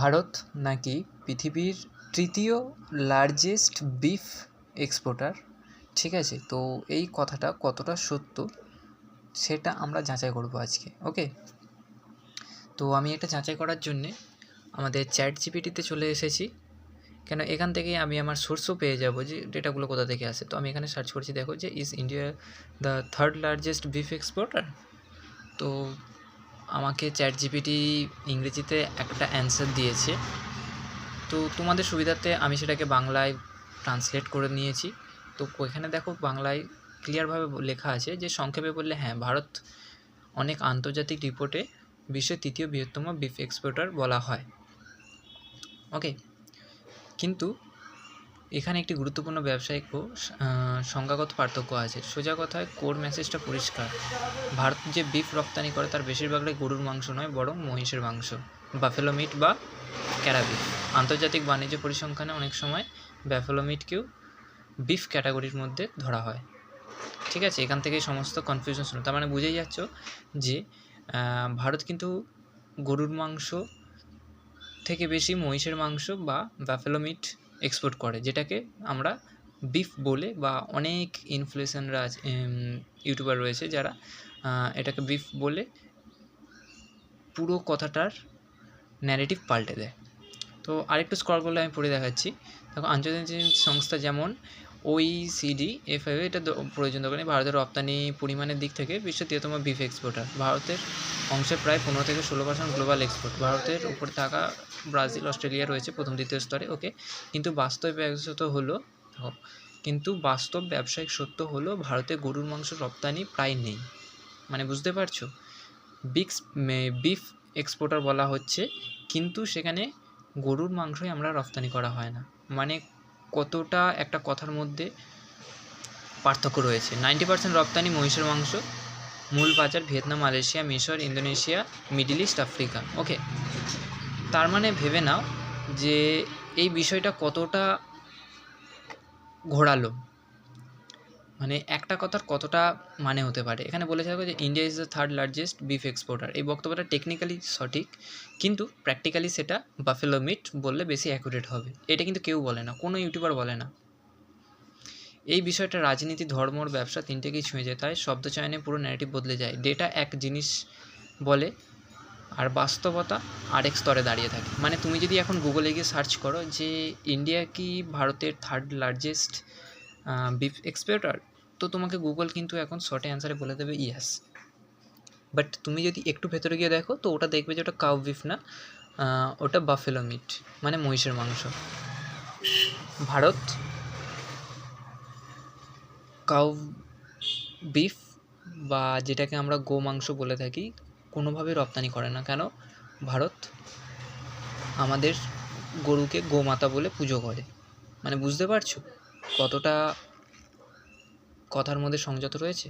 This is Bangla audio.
ভারত নাকি পৃথিবীর তৃতীয় লার্জেস্ট বিফ এক্সপোর্টার ঠিক আছে, তো এই কথাটা কতটা সত্য সেটা আমরা যাচাই করব আজকে ওকে তো আমি এটা যাচাই করার জন্যে আমাদের চ্যাট জিপিটিতে চলে এসেছি। কেন, এখান থেকেই আমি আমার সোর্সও পেয়ে যাব যে ডেটাগুলো কোথা থেকে আসে। তো আমি এখানে সার্চ করছি, দেখো যে is India the third largest beef exporter তো আমাকে চ্যাট জিপিটি ইংরেজিতে একটা অ্যান্সার দিয়েছে। তো তোমাদের সুবিধার্থে আমি সেটাকে বাংলায় ট্রান্সলেট করে নিয়েছি। তো ওইখানে দেখো বাংলায় ক্লিয়ারভাবে লেখা আছে যে সংক্ষেপে বললে হ্যাঁ ভারত অনেক আন্তর্জাতিক রিপোর্টে বিশ্বের তৃতীয় বৃহত্তম বিফ এক্সপোর্টার বলা হয়। ওকে কিন্তু এখানে একটি গুরুত্বপূর্ণ ব্যবসায়িক ও সংজ্ঞাগত পার্থক্য আছে। সোজা কথায়, কোর মেসেজটা পরিষ্কার। ভারত যে বিফ রপ্তানি করে, তার বেশিরভাগটাই গরুর মাংস নয়, বরং মহিষের মাংস। বাফেলো মিট বা ক্যারাবিফ আন্তর্জাতিক বাণিজ্য পরিসংখ্যানে অনেক সময় ব্যাফেলো মিটকেও বিফ ক্যাটাগরির মধ্যে ধরা হয়। ঠিক আছে? এখান থেকেই সমস্ত কনফিউশন শুনো তার মানে বুঝেই যাচ্ছ যে ভারত কিন্তু গরুর মাংস থেকে বেশি মহিষের মাংস বা ব্যাফেলো মিট এক্সপোর্ট করে, যেটাকে আমরা বিফ বলে বা অনেক ইনফ্লুয়েশনরা ইউটিউবার রয়েছে যারা এটাকে বিফ বলে পুরো কথাটার ন্যারেটিভ পাল্টে দেয়। তো আরেকটু স্ক্রল করলে আমি পড়ে দেখাচ্ছি। দেখো, আন্তর্জাতিক সংস্থা যেমন ওইসিডি এফআইও এটা দ- প্রয়োজন দোকানে ভারতের রপ্তানি পরিমাণের দিক থেকে বিশ্বের তৃতীয়তম বিফ এক্সপোর্টার ভারতের অংশের প্রায় পনেরো থেকে ষোলো পার্সেন্ট গ্লোবাল এক্সপোর্ট ভারতের উপরে থাকা ব্রাজিল, অস্ট্রেলিয়া রয়েছে প্রথম, দ্বিতীয় স্তরে। ওকে, কিন্তু বাস্তব ব্যবসা হলো কিন্তু বাস্তব ব্যবসায়িক সত্য হলো ভারতে গরুর মাংস রপ্তানি প্রায় নেই। মানে বুঝতে পারছ? বিক্স বিফ এক্সপোর্টার বলা হচ্ছে, কিন্তু সেখানে গরুর মাংসই আমরা রপ্তানি করা হয় না। মানে কতটা একটা কথার মধ্যে পার্থক্য রয়েছে। নাইনটি পার্সেন্ট রপ্তানি মহিষের মাংস, মূল বাজার ভিয়েতনাম, মালয়েশিয়া, মিশর, Indonesia, middle east, Africa. Okay, তার মানে ভেবে নাও যে এই বিষয়টা কতটা ঘোরালো। মানে একটা কথার কতটা মানে হতে পারে। এখানে বলে থাকবে যে India is the third largest beef exporter এই বক্তব্যটা টেকনিক্যালি সঠিক, কিন্তু প্র্যাকটিক্যালি সেটা বাফেলো মিট বললে বেশি অ্যাকুরেট হবে। এটা কিন্তু কেউ বলে না, কোনো ইউটিউবার বলে না। এই বিষয়টা রাজনীতি ধর্মর ব্যবসা তিনটেকেই ছুঁয়ে যায়। তাই শব্দ চয়নে পুরো ন্যারেটিভ বদলে যায়। ডেটা এক জিনিস বলে, আর বাস্তবতা আরেক স্তরে দাঁড়িয়ে থাকে। মানে তুমি যদি এখন গুগলে গিয়ে সার্চ করো যে ইন্ডিয়া কি ভারতের থার্ড লার্জেস্ট এক্সপোর্টার তো তোমাকে গুগল কিন্তু এখন শর্টে অ্যান্সারে বলে দেবে ইয়াস বাট তুমি যদি একটু ভেতরে গিয়ে দেখো, তো ওটা দেখবে যে ওটা কাউ বিফ না ওটা বাফেলো মিট মানে মহিষের মাংস। ভারত কাউ বিফ বা যেটাকে আমরা গো মাংস বলে থাকি কোনোভাবে রপ্তানি করে না। কেন? ভারত আমাদের গরুকে গোমাতা বলে পুজো করে। মানে বুঝতে পারছ? কতটা কথার মধ্যে সংযত রয়েছে?